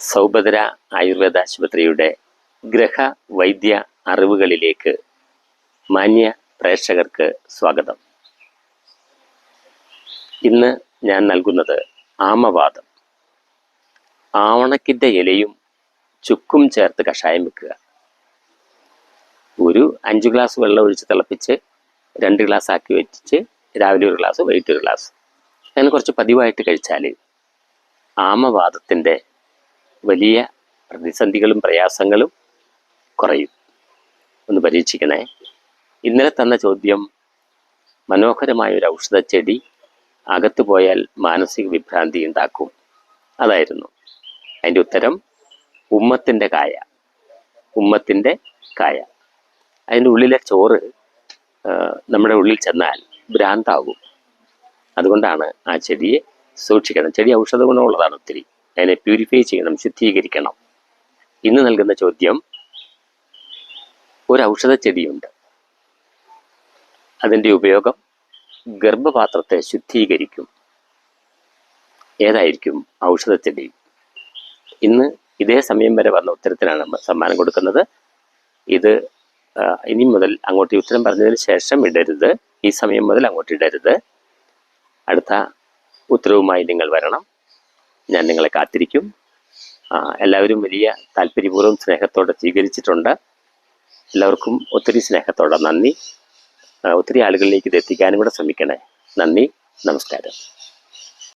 സൗഭദ്ര ആയുർവേദ ആശുപത്രിയുടെ ഗ്രഹ വൈദ്യ അറിവുകളിലേക്ക് മാന്യ പ്രേക്ഷകർക്ക് സ്വാഗതം. ഇന്ന് ഞാൻ നൽകുന്നത് ആമവാദം. ആവണക്കിന്റെ ഇലയും ചുക്കും ചേർത്ത് കഷായം വെക്കുക. ഒരു അഞ്ച് ഗ്ലാസ് വെള്ളം ഒഴിച്ച് തിളപ്പിച്ച് രണ്ട് ഗ്ലാസ് ആക്കി വെച്ച് രാവിലെ ഒരു ഗ്ലാസ് വൈകിട്ട് ഒരു ഗ്ലാസ്. അങ്ങനെ കുറച്ച് പതിവായിട്ട് കഴിച്ചാൽ ആമവാദത്തിന്റെ വലിയ പ്രതിസന്ധികളും പ്രയാസങ്ങളും കുറയും. ഒന്ന് പരീക്ഷിക്കണേ. ഇന്നലെ തന്ന ചോദ്യം മനോഹരമായ ഒരു ഔഷധ ചെടി അകത്തു പോയാൽ മാനസിക വിഭ്രാന്തി ഉണ്ടാക്കും. അതായിരുന്നു അതിന്റെ ഉത്തരം ഉമ്മത്തിന്റെ കായ. ഉമ്മത്തിന്റെ കായ. അതിന്റെ ഉള്ളിലെ ചോറ് നമ്മുടെ ഉള്ളിൽ ചെന്നാൽ ഭ്രാന്താകും. അതുകൊണ്ടാണ് ആ ചെടിയെ സൂക്ഷിക്കണം. ചെടി ഔഷധ ഗുണമുള്ളതാണ് ഒത്തിരി. അതിനെ പ്യൂരിഫൈ ചെയ്യണം ശുദ്ധീകരിക്കണം. ഇന്ന് നൽകുന്ന ചോദ്യം ഒരു ഔഷധ ചെടിയുണ്ട് അതിന്റെ ഉപയോഗം ഗർഭപാത്രത്തെ ശുദ്ധീകരിക്കും. ഏതായിരിക്കും ഔഷധ ചെടി ഇന്ന് ഇതേ സമയം വരെ വന്ന ഉത്തരത്തിനാണ് സമ്മാനം കൊടുക്കുന്നത്. ഇത് ഇനി മുതൽ അങ്ങോട്ട് ഉത്തരം പറഞ്ഞതിന് ശേഷം ഇടരുത്. ഈ സമയം മുതൽ അങ്ങോട്ട് ഇടരുത്. അടുത്ത ഉത്തരവുമായി നിങ്ങൾ വരണം. ഞാൻ നിങ്ങളെ കാത്തിരിക്കും. എല്ലാവരും വലിയ താല്പര്യപൂർവം സ്നേഹത്തോടെ സ്വീകരിച്ചിട്ടുണ്ട്. എല്ലാവർക്കും ഒത്തിരി സ്നേഹത്തോടെ നന്ദി. ഒത്തിരി ആളുകളിലേക്ക് ഇത് എത്തിക്കാനും കൂടെ ശ്രമിക്കണേ. നന്ദി. നമസ്കാരം.